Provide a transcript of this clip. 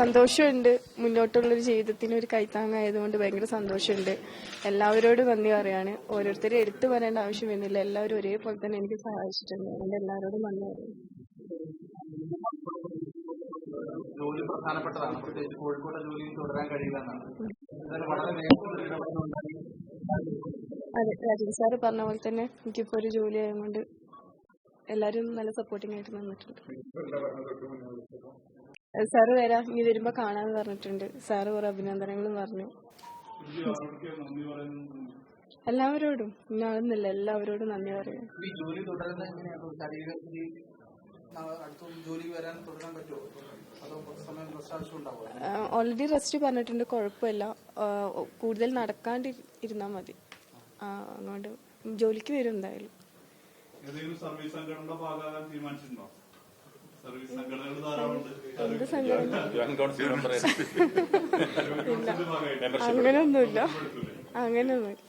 സന്തോഷമുണ്ട്. മുന്നോട്ടുള്ളൊരു ജീവിതത്തിന് ഒരു കൈത്താങ്ങായതുകൊണ്ട് ഭയങ്കര സന്തോഷമുണ്ട്. എല്ലാവരോടും നന്ദി പറയാണ്. ഓരോരുത്തരെ എടുത്തു പറയേണ്ട ആവശ്യം വരുന്നില്ല. എല്ലാവരും ഒരേപോലെ തന്നെ എനിക്ക് സഹായിച്ചിട്ടുണ്ട്. അതുകൊണ്ട് എല്ലാവരോടും നന്ദി പറയുന്നു ജോലി പ്രധാനപ്പെട്ടതാണ്. പ്രത്യേകിച്ച് കോഴിക്കോട്ടെ ജോലി തുടരാൻ കഴിയില്ല എന്നാണ് വളരെ അതെ രാജീവ് സാറ് പറഞ്ഞ പോലെ തന്നെ എനിക്കിപ്പോ ഒരു ജോലി ആയതുകൊണ്ട് എല്ലാരും നല്ല സപ്പോർട്ടിംഗ് ആയിട്ട് നിന്നിട്ടുണ്ട് സാറ് വരാം ഇനി വരുമ്പോ കാണാന്ന് പറഞ്ഞിട്ടുണ്ട്. സാറ് കുറെ അഭിനന്ദനങ്ങളും പറഞ്ഞു. എല്ലാവരോടും. ഇന്നാളെന്നില്ല എല്ലാവരോടും നന്ദി പറയാം ഓൾറെഡി റെസ്റ്റ് പറഞ്ഞിട്ടുണ്ട്. കുഴപ്പമില്ല. കൂടുതൽ നടക്കാണ്ട് ഇരുന്നാ മതി. അങ്ങോട്ട് അതുകൊണ്ട് ജോലിക്ക് വരും എന്തായാലും. സർവീസ് സംഘടനയുടെ ഭാഗമാകാൻ തീരുമാനിച്ചിട്ടുണ്ടോ? സർവീസ് സംഘടനകൾ ധാരാളമുണ്ട് എന്ത് സംഘടന അങ്ങനെയൊന്നുമില്ല അങ്ങനെയൊന്നുമില്ല